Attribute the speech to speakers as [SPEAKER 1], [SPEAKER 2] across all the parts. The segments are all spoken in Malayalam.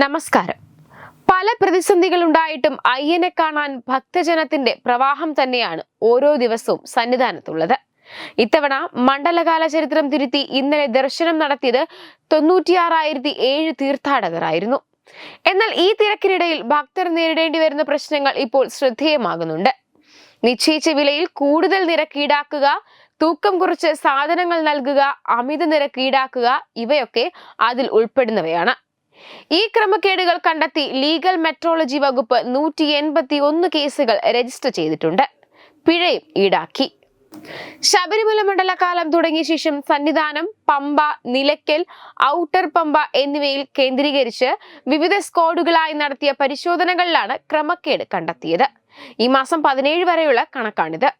[SPEAKER 1] നമസ്കാരം. പല പ്രതിസന്ധികൾ ഉണ്ടായിട്ടും അയ്യനെ കാണാൻ ഭക്തജനത്തിന്റെ പ്രവാഹം തന്നെയാണ് ഓരോ ദിവസവും സന്നിധാനത്തുള്ളത്. ഇത്തവണ മണ്ഡലകാല ചരിത്രം തിരുത്തി ഇന്നലെ ദർശനം നടത്തിയത് തൊണ്ണൂറ്റിയാറായിരത്തി ഏഴ് തീർത്ഥാടകരായിരുന്നു. എന്നാൽ ഈ തിരക്കിനിടയിൽ ഭക്തർ നേരിടേണ്ടി വരുന്ന പ്രശ്നങ്ങൾ ഇപ്പോൾ ശ്രദ്ധേയമാകുന്നുണ്ട്. നിശ്ചയിച്ച വിലയിൽ കൂടുതൽ നിരക്ക് ഈടാക്കുക തൂക്കം കുറച്ച് സാധനങ്ങൾ നൽകുക അമിത നിരക്ക് ഈടാക്കുക ഇവയൊക്കെ അതിൽ ഉൾപ്പെടുന്നവയാണ്. ഈ ക്രമക്കേടുകൾ കണ്ടെത്തി ലീഗൽ മെട്രോളജി വകുപ്പ് നൂറ്റി എൺപത്തി ഒന്ന് കേസുകൾ രജിസ്റ്റർ ചെയ്തിട്ടുണ്ട്. പിഴയും ഈടാക്കി. ശബരിമല മണ്ഡലകാലം തുടങ്ങിയ ശേഷം സന്നിധാനം പമ്പ നിലയ്ക്കൽ ഔട്ടർ പമ്പ എന്നിവയിൽ കേന്ദ്രീകരിച്ച് വിവിധ സ്ക്വാഡുകളായി നടത്തിയ പരിശോധനകളിലാണ് ക്രമക്കേട് കണ്ടെത്തിയത്. ഈ മാസം പതിനേഴ് വരെയുള്ള കണക്കാണിത്.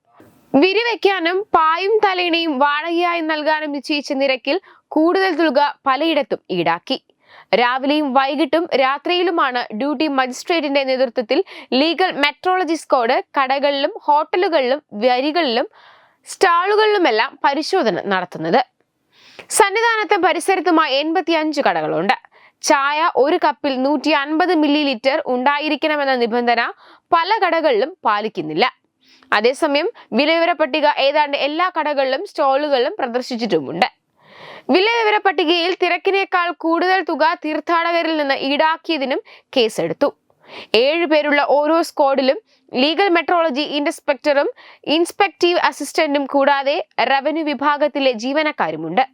[SPEAKER 1] വിരിവെക്കാനും പായും തലേണയും വാടകയായി നൽകാനും നിശ്ചയിച്ച നിരക്കിൽ കൂടുതൽ തുക പലയിടത്തും ഈടാക്കി. രാവിലെയും വൈകിട്ടും രാത്രിയിലുമാണ് ഡ്യൂട്ടി മജിസ്ട്രേറ്റിന്റെ നേതൃത്വത്തിൽ ലീഗൽ മെട്രോളജി സ്ക്വാഡ് കടകളിലും ഹോട്ടലുകളിലും വരികളിലും സ്റ്റാളുകളിലുമെല്ലാം പരിശോധന നടത്തുന്നത്. സന്നിധാനത്തെ പരിസരത്തുമായി എൺപത്തി അഞ്ച് കടകളുണ്ട്. ചായ ഒരു കപ്പിൽ നൂറ്റി അൻപത് മില്ലി ലിറ്റർ ഉണ്ടായിരിക്കണമെന്ന നിബന്ധന പല കടകളിലും പാലിക്കുന്നില്ല. അതേസമയം വിലവിവര പട്ടിക ഏതാണ്ട് എല്ലാ കടകളിലും സ്റ്റോളുകളിലും പ്രദർശിച്ചിട്ടുമുണ്ട്. വിലവിവര പട്ടികയിൽ തിരക്കിനേക്കാൾ കൂടുതൽ തുക തീർത്ഥാടകരിൽ നിന്ന് ഈടാക്കിയതിനും കേസെടുത്തു. ഏഴ് പേരുള്ള ഓരോ സ്ക്വാഡിലും ലീഗൽ മെട്രോളജി ഇൻസ്പെക്ടറും ഇൻസ്പെക്ടീവ് അസിസ്റ്റന്റും കൂടാതെ റവന്യൂ വിഭാഗത്തിലെ ജീവനക്കാരുമുണ്ട്.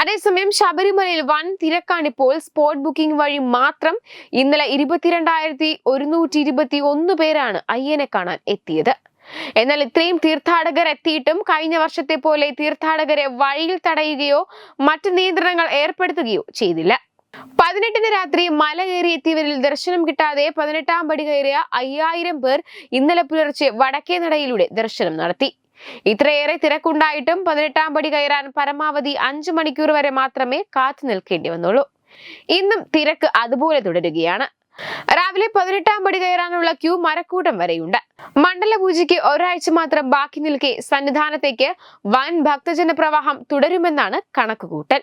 [SPEAKER 1] അതേസമയം ശബരിമലയിൽ വൻ തിരക്കാണിപ്പോൾ. സ്പോട്ട് ബുക്കിംഗ് വഴി മാത്രം ഇന്നലെ ഇരുപത്തിരണ്ടായിരത്തി ഒരുന്നൂറ്റി ഇരുപത്തി ഒന്ന് പേരാണ് അയ്യനെ കാണാൻ എത്തിയത്. എന്നാൽ ഇത്രയും തീർത്ഥാടകർ എത്തിയിട്ടും കഴിഞ്ഞ വർഷത്തെ പോലെ തീർത്ഥാടകരെ വഴിയിൽ തടയുകയോ മറ്റ് നിയന്ത്രണങ്ങൾ ഏർപ്പെടുത്തുകയോ ചെയ്തില്ല. പതിനെട്ടിന് രാത്രി മല കയറി എത്തിയവരിൽ ദർശനം കിട്ടാതെ പതിനെട്ടാം പടി കയറിയ അയ്യായിരം പേർ ഇന്നലെ പുലർച്ചെ വടക്കേ നടയിലൂടെ ദർശനം നടത്തി. ഇത്രയേറെ തിരക്കുണ്ടായിട്ടും പതിനെട്ടാം പടി കയറാൻ പരമാവധി അഞ്ചു മണിക്കൂർ വരെ മാത്രമേ കാത്തു നിൽക്കേണ്ടി വന്നുള്ളൂ. ഇന്നും തിരക്ക് അതുപോലെ തുടരുകയാണ്. രാവിലെ പതിനെട്ടാം പടി കയറാനുള്ള ക്യൂ മരക്കൂട്ടം വരെയുണ്ട്. മണ്ഡല പൂജയ്ക്ക് ഒരാഴ്ച മാത്രം ബാക്കി നിൽക്കെ സന്നിധാനത്തേക്ക് വൻ ഭക്തജന പ്രവാഹം തുടരുമെന്നാണ് കണക്കുകൂട്ടൽ.